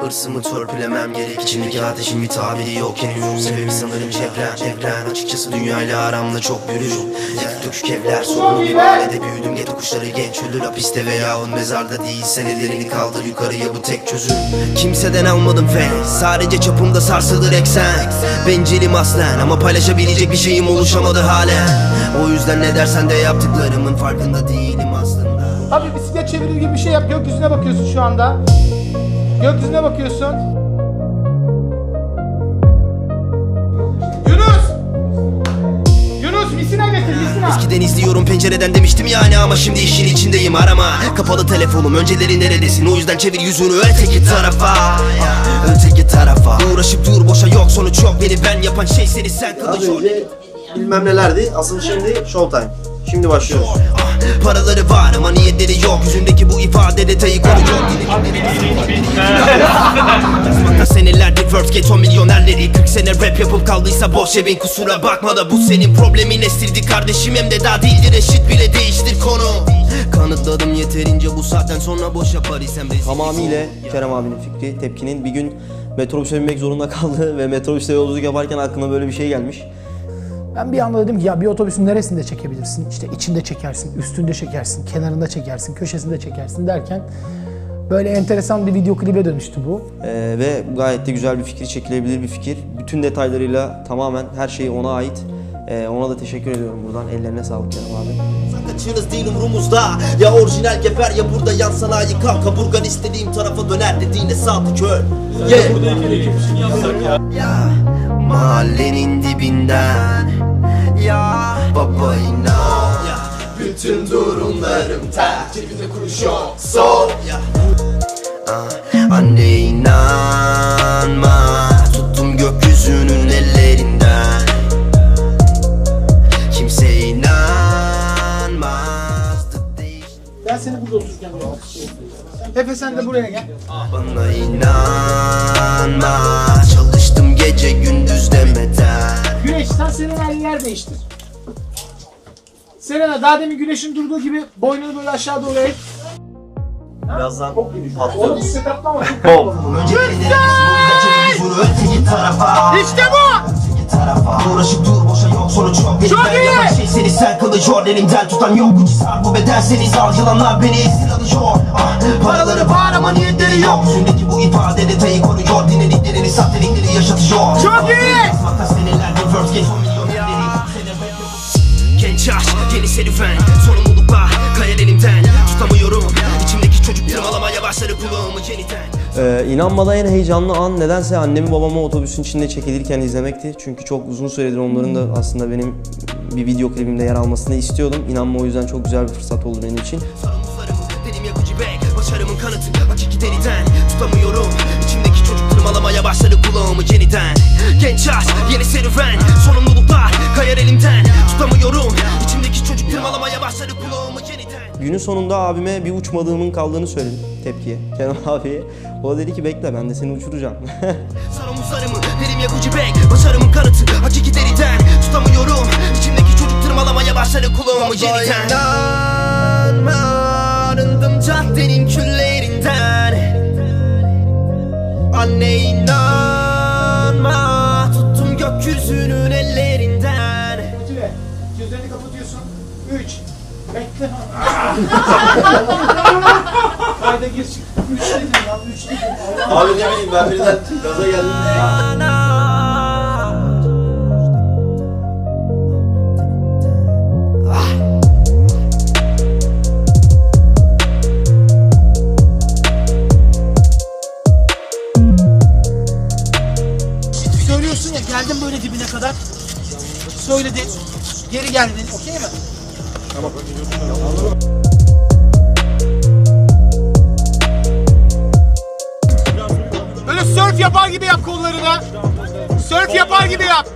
Hırsımı törpülemem gerek. İçimdeki ateşin bir tabiri yok henüz. Sebebi sanırım çevrem evren Açıkçası dünyayla aramda çok büyür Yakık dökük evler sorunlu bir mahallede büyüdüm. Geto kuşları genç ölür hapiste veya on mezarda değil. Sen ellerini kaldır yukarıya bu tek çözüm. Kimseden almadım fey Sadece çapımda sarsılır eksen. Bencilim aslen ama paylaşabilecek bir şeyim oluşamadı halen. O yüzden ne dersen de yaptıklarımın farkında değilim aslında. Abi bisiklet çevirir gibi bir şey yap. Gökyüzüne bakıyorsun şu anda. Gökyüzüne bakıyorsun. Yunus! Yunus misina getir misina. Eskiden izliyorum pencereden demiştim yani ama şimdi işin içindeyim arama Kapalı telefonum önceleri neredesin o yüzden çevir yüzünü öteki tarafa Öteki tarafa Uğraşıp dur boşa yok sonuç yok beni ben yapan şey seni sen Az kılıç önce bilmem nelerdi. Asıl şimdi showtime. Şimdi başlıyoruz. Ah, Paraları var ama niyetleri yok. Yüzündeki bu ifade detayı koruyor Yazmakta senelerdir word get on milyonerleri. 40 sene rap yapıp kaldıysa boş evin. Kusura bakma da Bu senin problemin estirdi kardeşim. Hem de daha değildir eşit bile değiştir konu. Kanıtladım yeterince. Bu saatten sonra boş yapar isem Tamamıyla Kerem abinin fikri, tepkinin. Bir gün metrobüse binmek zorunda kaldı ve metrobüste yolculuk yaparken aklına böyle bir şey gelmiş. Ben bir anda dedim ki ya bir otobüsün neresinde çekebilirsin? İşte içinde çekersin, üstünde çekersin, kenarında çekersin, köşesinde çekersin derken böyle enteresan bir video klibe dönüştü bu. Ee, ve gayet de güzel bir fikir, çekilebilir bir fikir. Bütün detaylarıyla tamamen her şey ona ait. Ee, ona da teşekkür ediyorum buradan. Ellerine sağlık Kerem abi. Kaçığınız değil umurumuzda Ya orijinal geber ya burada yan sanayi Kaburgan istediğim tarafa döner dediğine kör Yeah Ya mahallenin dibinden Ya, Bütün durumlarım ters Cebimde kuruş yok ya Ah, Anne inanma. Tuttum gökyüzünün ellerinden. Kimse inanmazdı Ben seni burada otururken Efe sen de buraya gel. Bana inanma. Çalıştım gece gündüz demeden. Güneş sen Serena'yla yer değiştir. Serena daha demin güneşin durduğu gibi boynunu böyle aşağı doğru eğ. Birazdan Oğlum patlıyoruz. setup'ta ama çok bu tarafa. İşte bu! Tarafa. Uğraşıp dur boşa yok. Sonuç yok Benim Çok ben iyi! yapan şey seni sen kılıyor Elimden tutan yok. Gücü sar bu beden seni sal Yılanlar beni esir alıyor ah, Paraları var ama niyetleri yok. Yüzündeki bu ifade detayı koruyor. Dinlediklerini sahtelikleri yaşatıyor. Çok iyi! Yazmakta senelerdir first serüven. Sorumluluklar kayar elimden Tutamıyorum. İçimdeki çocuk tırmalamaya başladı kulağımı yeniden. Ee, inanmadan en heyecanlı an nedense annemi babamı otobüsün içinde çekilirken izlemekti. Çünkü çok uzun süredir onların da aslında benim bir video klibimde yer almasını istiyordum. İnanma o yüzden çok güzel bir fırsat oldu benim için. Sorumlularım benim yakıcı bek Başarımın kanıtı. Hakiki deriden Tutamıyorum. İçimdeki çocuk tırmalamaya başladı kulağımı yeniden. Genç yaş yeni serüven başladı kulağımı yeniden Günün sonunda abime bir uçmadığımın kaldığını söyledim tepkiye. Kenan abiye. O da dedi ki bekle ben de seni uçuracağım. Sarımuzlarımı benim yakıcı bek Başarımın kanıtı hakiki deriden Tutamıyorum İçimdeki çocuk tırmalamaya başladı kulağımı yeniden İnanma Arındım caddenin küllerinden Anne inanma Tuttum gökyüzünün ellerinden. Gözlerini kapatıyorsun. 3. Bekle. Kayda gir çık. 3 dedim lan 3 dedim. Abi ne bileyim ben birden gaza geldim. Söylüyorsun ya geldim böyle dibine kadar. Söyledin. Geri geldin. Okey mi? Böyle surf yapar gibi yap kollarını. Surf yapar gibi yap.